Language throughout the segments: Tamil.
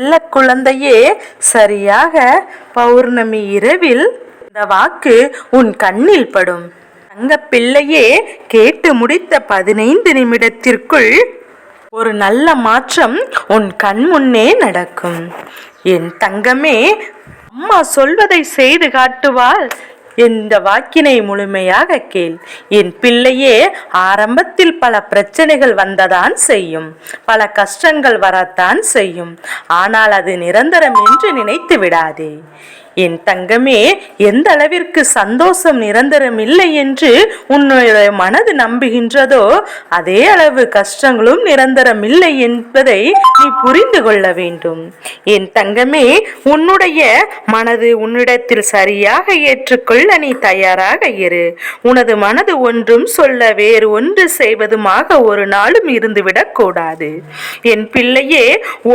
செல்ல குழந்தையே சரியாக பௌர்ணமி இரவில் இந்த வாக்கு உன் கண்ணில் படும். தங்க பிள்ளையே கேட்டு முடித்த பதினைந்து நிமிடத்திற்குள் ஒரு நல்ல மாற்றம் உன் கண் முன்னே நடக்கும். என் தங்கமே அம்மா சொல்வதை செய்து காட்டுவாள். இந்த வாக்கினை முழுமையாக கேள். என் பிள்ளையே ஆரம்பத்தில் பல பிரச்சனைகள் வந்ததான் செய்யும். பல கஷ்டங்கள் வரத்தான் செய்யும். ஆனால் அது நிரந்தரம் என்று நினைத்து விடாதே. என் தங்கமே எந்த அளவிற்கு சந்தோஷம் நிரந்தரம் இல்லை என்று உன்னுடைய மனது நம்புகின்றதோ அதே அளவு கஷ்டங்களும் நிரந்தரம் இல்லை என்பதை நீ புரிந்து கொள்ள வேண்டும். என் தங்கமே உன்னுடைய மனது உன்னிடத்தில் சரியாக ஏற்றுக்கொள்ள நீ தயாராக இரு. உனது மனது ஒன்றும் சொல்ல வேறு ஒன்று செய்வதுமாக ஒரு நாளும் இருந்துவிடக் கூடாது. என் பிள்ளையே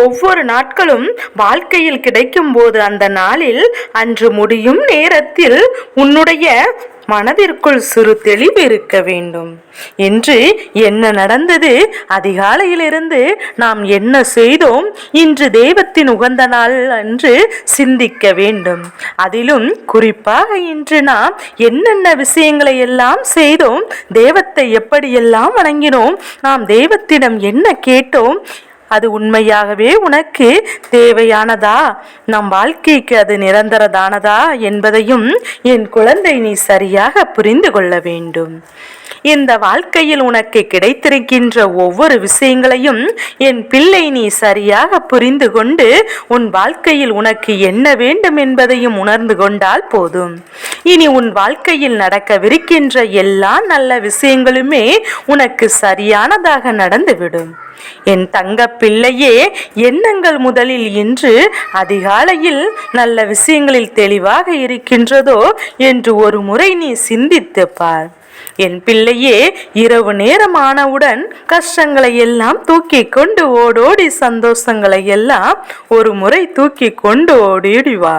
ஒவ்வொரு நாட்களும் வாழ்க்கையில் கிடைக்கும் போது அந்த நாளில் அன்று முடியும் நேரத்தில் உன்னுடைய மனதிற்குள் சிறு தெளிவு இருக்க வேண்டும். என்று என்ன நடந்தது? அதிகாலையிலிருந்து நாம் என்ன செய்தோம்? இன்று தெய்வத்தின் உகந்த நாள் என்று சிந்திக்க வேண்டும். அதிலும் குறிப்பாக இன்று நாம் என்னென்ன விஷயங்களை எல்லாம் செய்தோம்? தெய்வத்தை எப்படியெல்லாம் வணங்கினோம்? நாம் தெய்வத்திடம் என்ன கேட்டோம்? அது உண்மையாகவே உனக்கு தேவையானதா? நம் வாழ்க்கைக்கு அது நிரந்தரதானதா என்பதையும் என் குழந்தை நீ சரியாக புரிந்து கொள்ள வேண்டும். இந்த வாழ்க்கையில் உனக்கு கிடைத்திருக்கின்ற ஒவ்வொரு விஷயங்களையும் என் பிள்ளை நீ சரியாக புரிந்து கொண்டு உன் வாழ்க்கையில் உனக்கு என்ன வேண்டும் என்பதையும் உணர்ந்து கொண்டால் போதும். இனி உன் வாழ்க்கையில் நடக்கவிருக்கின்ற எல்லா நல்ல விஷயங்களுமே உனக்கு சரியானதாக நடந்துவிடும். என் தங்க பிள்ளையே எண்ணங்கள் முதலில் இன்று அதிகாலையில் நல்ல விஷயங்களில் தெளிவாக இருக்கின்றதோ என்று ஒரு முறை நீ சிந்தித்து பார். என் பிள்ளையே இரவு நேரமானவுடன் கஷ்டங்களை எல்லாம் தூக்கி கொண்டு ஓடோடி சந்தோஷங்களை எல்லாம் ஒரு முறை தூக்கி கொண்டு ஓடிடி வா.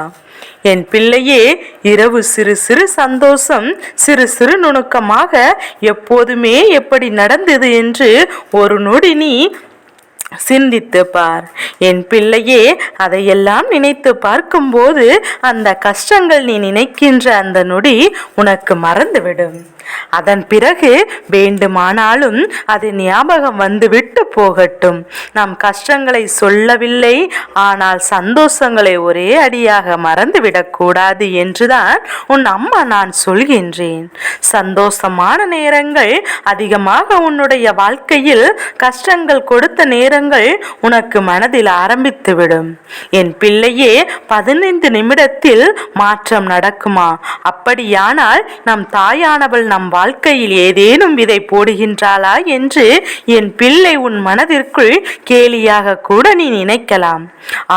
என் பிள்ளையே இரவு சிறு சிறு சந்தோஷம் சிறு சிறு நுணுக்கமாக எப்போதுமே எப்படி நடந்தது என்று ஒரு நொடி நீ சிந்தித்து பார். என் பிள்ளையே அதையெல்லாம் நினைத்து பார்க்கும்போது அந்த கஷ்டங்கள் நீ நினைக்கின்ற அந்த நொடி உனக்கு மறந்துவிடும். அதன் பிறகு வேண்டுமானாலும் அது ஞாபகம் வந்துவிட்டு போகட்டும். நாம் கஷ்டங்களை சொல்லவில்லை ஆனால் சந்தோஷங்களை ஒரே அடியாக மறந்துவிடக்கூடாது என்றுதான் உன் அம்மா நான் சொல்கின்றேன். சந்தோஷமான நேரங்கள் அதிகமாக உன்னுடைய வாழ்க்கையில் கஷ்டங்கள் கொடுத்த நேரங்கள் உனக்கு மனதில் ஆரம்பித்துவிடும். என் பிள்ளையே பதினைந்து நிமிடத்தில் மாற்றம் நடக்குமா? அப்படியானால் நம் தாயானவள் நம் வாழ்க்கையில் ஏதேனும் விதை போடுகின்றாளா என்று என் பிள்ளை உன் மனதிற்குள் கேலியாக கூட நீ நினைக்கலாம்.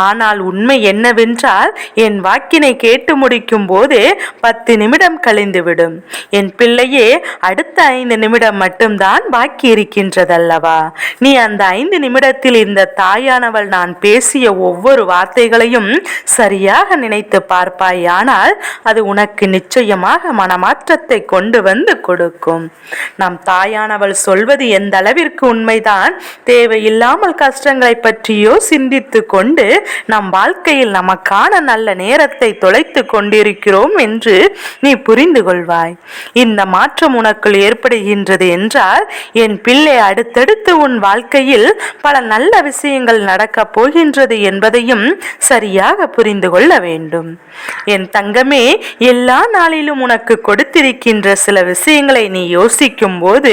ஆனால் உண்மை என்னவென்றால் என் வாக்கினை கேட்டு முடிக்கும் போது பத்து நிமிடம் கழிந்துவிடும். என் பிள்ளையே அடுத்த ஐந்து நிமிடம் மட்டும்தான் பாக்கி இருக்கின்றதல்லவா? நீ அந்த ஐந்து நிமிடத்தில் இந்த தாயானவள் நான் பேசிய ஒவ்வொரு வார்த்தைகளையும் சரியாக நினைத்து பார்ப்பாயானால் அது உனக்கு நிச்சயமாக மனமாற்றத்தை கொண்டு வந்து கொடுக்கும். நம் தாயானவள் சொல்வது எந்த அளவிற்கு உண்மைதான்? தேவையில்லாமல் கஷ்டங்களை பற்றியோ சிந்தித்து கொண்டு நம் வாழ்க்கையில் நமக்கான நல்ல நேரத்தை தொலைத்து கொண்டிருக்கிறோம் என்று நீ புரிந்து கொள்வாய். இந்த மாற்றம் உனக்குள் ஏற்படுகின்றது என்றால் என் பிள்ளை அடுத்தடுத்து உன் வாழ்க்கையில் பல நல்ல விஷயங்கள் நடக்கப் போகின்றது என்பதையும் சரியாக புரிந்து கொள்ள வேண்டும். என் தங்கமே எல்லா நாளிலும் உனக்கு கொடுத்திருக்கின்ற சில விஷயங்களை நீ யோசிக்கும் போது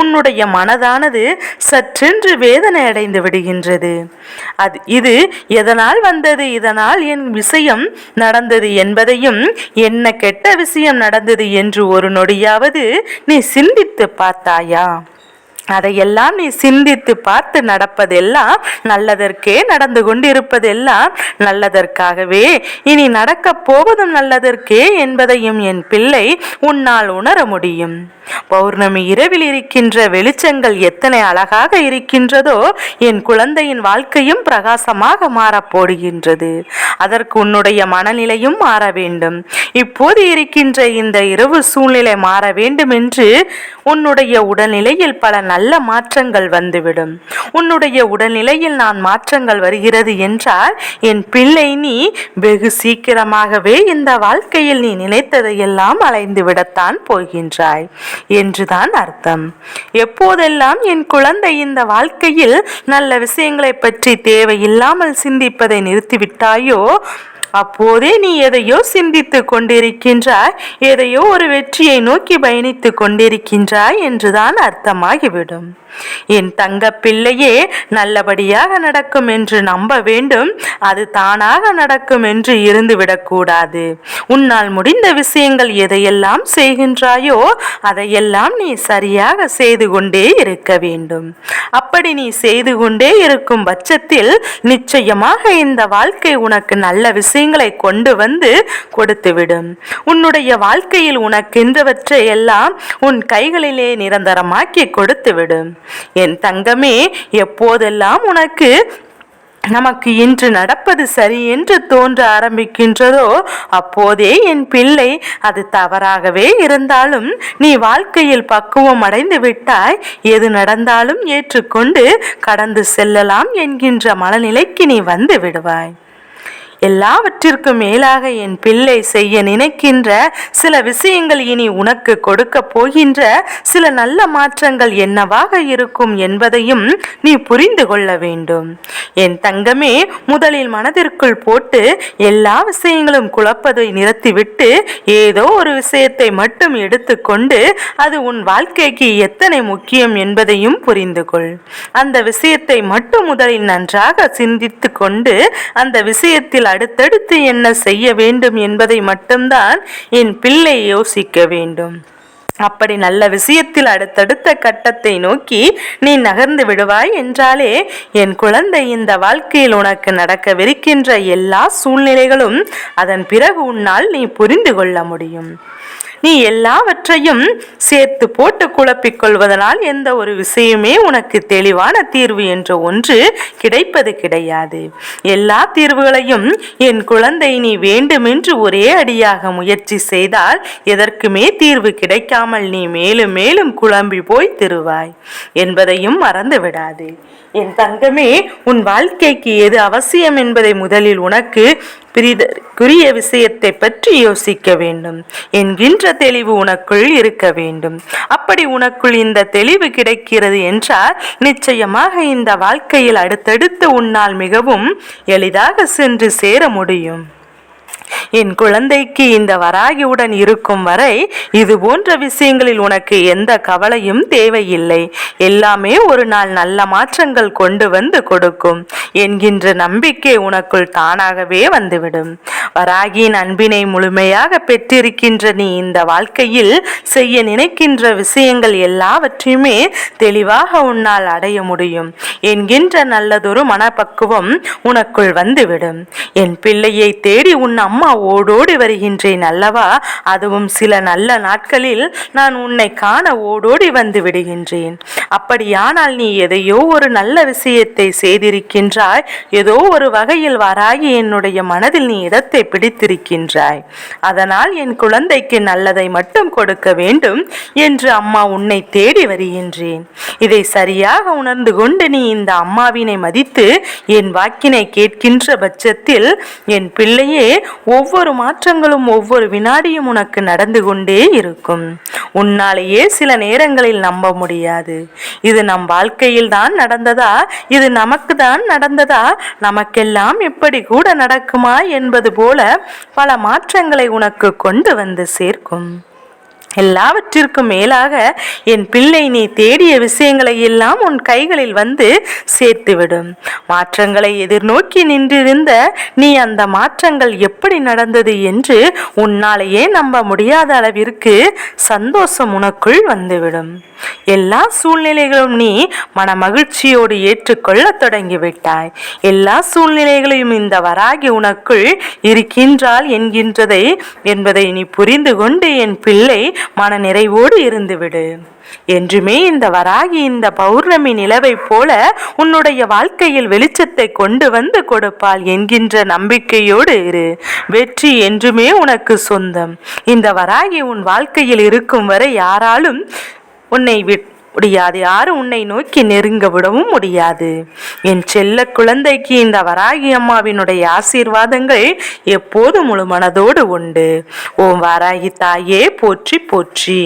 உன்னுடைய மனதானது சற்றென்று வேதனை அடைந்து விடுகின்றது. அது இது எதனால் வந்தது? இதனால் என் விஷயம் நடந்தது என்பதையும் என்ன கெட்ட விஷயம் நடந்தது என்று ஒரு நொடியாவது நீ சிந்தித்து பார்த்தாயா? அதையெல்லாம் நீ சிந்தித்து பார்த்து நடப்பதெல்லாம் நல்லதற்கே நடந்து கொண்டிருப்பதெல்லாம் நல்லதற்காகவே. இனி நடக்கப் போவதும் நல்லதற்கே என்பதையும் என் பிள்ளை உன்னால் உணர முடியும். பௌர்ணமி இரவில் இருக்கின்ற வெளிச்சங்கள் எத்தனை அழகாக இருக்கின்றதோ என் குழந்தையின் வாழ்க்கையும் பிரகாசமாக மாறப்போடுகின்றது அதற்கு உன்னுடைய மனநிலையும் மாற வேண்டும். இப்போது இருக்கின்ற இந்த இரவு சூழ்நிலை மாற வேண்டும் என்று உன்னுடைய உடல்நிலையில் பல நல்ல மாற்றங்கள் வந்துவிடும். உன்னுடைய உடல்நிலையில் நான் மாற்றங்கள் வருகிறது என்றால் என் பிள்ளை நீ வெகு சீக்கிரமாகவே இந்த வாழ்க்கையில் நீ நினைத்ததையெல்லாம் அலைந்து விடத்தான் போகின்றாய் என்றுதான் அர்த்தம். எப்போதெல்லாம் என் குழந்தை இந்த வாழ்க்கையில் நல்ல விஷயங்களை பற்றி தேவையில்லாமல் சிந்திப்பதை நிறுத்திவிட்டாயோ அப்போதே நீ எதையோ சிந்தித்துக் கொண்டிருக்கின்றாய் எதையோ ஒரு வெற்றியை நோக்கி பயணித்துக் கொண்டிருக்கின்றாய் என்றுதான் அர்த்தமாகிவிடும். என் தங்க பிள்ளையே நல்லபடியாக நடக்கும் என்று நம்ப வேண்டும் அது தானாக நடக்கும் என்று இருந்துவிடக்கூடாது உன்னால் முடிந்த விஷயங்கள் எதையெல்லாம் செய்கின்றாயோ அதையெல்லாம் நீ சரியாக செய்து கொண்டே இருக்க வேண்டும். அப்படி நீ செய்து கொண்டே இருக்கும் பட்சத்தில் நிச்சயமாக இந்த வாழ்க்கை உனக்கு நல்ல விஷயம் விஷயங்களை கொண்டு வந்து கொடுத்துவிடும். உன்னுடைய வாழ்க்கையில் உனக்கென்றவற்றை எல்லாம் உன் கைகளிலே நிரந்தரமாக்கி கொடுத்துவிடும். என் தங்கமே எப்போதெல்லாம் உனக்கு நமக்கு இன்று நடப்பது சரி என்று தோன்ற ஆரம்பிக்கின்றதோ அப்போதே என் பிள்ளை அது தவறாகவே இருந்தாலும் நீ வாழ்க்கையில் பக்குவம் அடைந்து விட்டாய். எது நடந்தாலும் ஏற்றுக்கொண்டு கடந்து செல்லலாம் என்கின்ற மனநிலைக்கு நீ வந்து விடுவாய். எல்லாவற்றிற்கும் மேலாக என் பிள்ளை செய்ய நினைக்கின்ற சில விஷயங்கள் இனி உனக்கு கொடுக்க போகின்ற சில நல்ல மாற்றங்கள் என்னவாக இருக்கும் என்பதையும் நீ புரிந்து கொள்ள வேண்டும். என் தங்கமே முதலில் மனதிற்குள் போட்டு எல்லா விஷயங்களும் குழப்பதை நிறுத்திவிட்டு ஏதோ ஒரு விஷயத்தை மட்டும் எடுத்துக்கொண்டு அது உன் வாழ்க்கைக்கு எத்தனை முக்கியம் என்பதையும் புரிந்து கொள். அந்த விஷயத்தை மட்டும் முதலில் நன்றாக சிந்தித்து கொண்டு அந்த விஷயத்தில் அடுத்தடுத்து என்ன செய்ய வேண்டும் என்பதை மட்டும்தான் என் பிள்ளை யோசிக்க வேண்டும். அப்படி நல்ல விஷயத்தில் அடுத்தடுத்த கட்டத்தை நோக்கி நீ நகர்ந்து விடுவாய் என்றாலே என் குழந்தை இந்த வாழ்க்கையில் உனக்கு நடக்கவிருக்கின்ற எல்லா சூழ்நிலைகளும் அதன் பிறகு உன்னால் நீ புரிந்து கொள்ள முடியும். நீ எல்லாவற்றையும் சேர்த்து போட்டு குழப்பிக் கொள்வதனால் எந்த ஒரு விஷயமே உனக்கு தெளிவான தீர்வு என்ற ஒன்று கிடைப்பது கிடையாது. எல்லா தீர்வுகளையும் என் குழந்தை நீ வேண்டுமென்று ஒரே அடியாக முயற்சி செய்தால் எதற்குமே தீர்வு கிடைக்காமல் நீ மேலும் மேலும் குழம்பி போய் திருவாய். என்பதையும் மறந்து விடாது. என் தங்கமே உன் வாழ்க்கைக்கு எது அவசியம் என்பதை முதலில் உனக்கு பிரிதற்குரிய விஷயத்தை பற்றி யோசிக்க வேண்டும். என்கின்ற தெளிவு உனக்குள் இருக்க வேண்டும். அப்படி உனக்குள் இந்த தெளிவு கிடைக்கிறது என்றால் நிச்சயமாக இந்த வாழ்க்கையில் அடுத்தடுத்து உன்னால் மிகவும் எளிதாக சென்று சேர முடியும். என் குழந்தைக்கு இந்த வராகியுடன் இருக்கும் வரை இது போன்ற விஷயங்களில் உனக்கு எந்த கவலையும் தேவையில்லை. எல்லாமே ஒரு நாள் நல்ல மாற்றங்கள் கொண்டு வந்து கொடுக்கும். என்கின்ற நம்பிக்கை உனக்குள் தானாகவே வந்துவிடும். வராகியின் அன்பினை முழுமையாக பெற்றிருக்கின்ற நீ இந்த வாழ்க்கையில் செய்ய நினைக்கின்ற விஷயங்கள் எல்லாவற்றையுமே தெளிவாக உன்னால் அடைய முடியும். என்கின்ற நல்லதொரு மனப்பக்குவம் உனக்குள் வந்துவிடும். என் பிள்ளையை தேடி உன் அம்மா ஓடோடி வருகின்றேன் அல்லவா? அதுவும் சில நல்ல நாட்களில் நான் உன்னை காண ஓடோடி வந்து விடுகின்றேன். அப்படியானால் நீ எதையோ ஒரு நல்ல விஷயத்தை செய்திருக்கின்றாய். ஏதோ ஒரு வகையில் வராகி என்னுடைய மனதில் நீ இடத்தை பிடித்திருக்கின்றாய். அதனால் என் குழந்தைக்கு நல்லதை மட்டும் கொடுக்க வேண்டும் என்று அம்மா உன்னை தேடி வருகின்றேன். இதை சரியாக உணர்ந்து கொண்டு நீ இந்த அம்மாவினை மதித்து என் வாக்கினை கேட்கின்ற பட்சத்தில் என் பிள்ளையே ஒவ்வொரு மாற்றங்களும் ஒவ்வொரு வினாடியும் உனக்கு நடந்து கொண்டே இருக்கும். உன்னாலேயே சில நேரங்களில் நம்ப முடியாது. இது நம் வாழ்க்கையில் தான் நடந்ததா? இது நமக்கு தான் நடந்ததா? நமக்கெல்லாம் இப்படி கூட நடக்குமா என்பது போல பல மாற்றங்களை உனக்கு கொண்டு வந்து சேர்க்கும். எல்லாவற்றிற்கும் மேலாக என் பிள்ளை நீ தேடிய விஷயங்களை எல்லாம் உன் கைகளில் வந்து சேர்த்துவிடும். மாற்றங்களை எதிர்நோக்கி நின்றிருந்த நீ அந்த மாற்றங்கள் எப்படி நடந்தது என்று உன்னாலேயே நம்ப முடியாத அளவிற்கு சந்தோஷம் உனக்குள் வந்துவிடும். எல்லா சூழ்நிலைகளும் நீ மன மகிழ்ச்சியோடு ஏற்றுக்கொள்ள தொடங்கிவிட்டாய். எல்லா சூழ்நிலைகளையும் இந்த வராகி உனக்குள் இருக்கின்றாள் என்கின்றதை என்பதை நீ புரிந்து கொண்டு என் பிள்ளை மன நிறைவோடு இருந்துவிடு. என்றுமே இந்த வராகி இந்த பௌர்ணமி நிலவைப் போல உன்னுடைய வாழ்க்கையில் வெளிச்சத்தை கொண்டு வந்து கொடுப்பாள் என்கின்ற நம்பிக்கையோடு இரு. வெற்றி என்றுமே உனக்கு சொந்தம். இந்த வராகி உன் வாழ்க்கையில் இருக்கும் வரை யாராலும் உன்னை விட் முடியாது. யாரும் உன்னை நோக்கி நெருங்க விடவும் முடியாது. என் செல்ல குழந்தைக்கு இந்த வராகி அம்மாவினுடைய ஆசீர்வாதங்கள் எப்போதும் முழு மனதோடு உண்டு. ஓம் வராகி தாயே போற்றி போற்றி.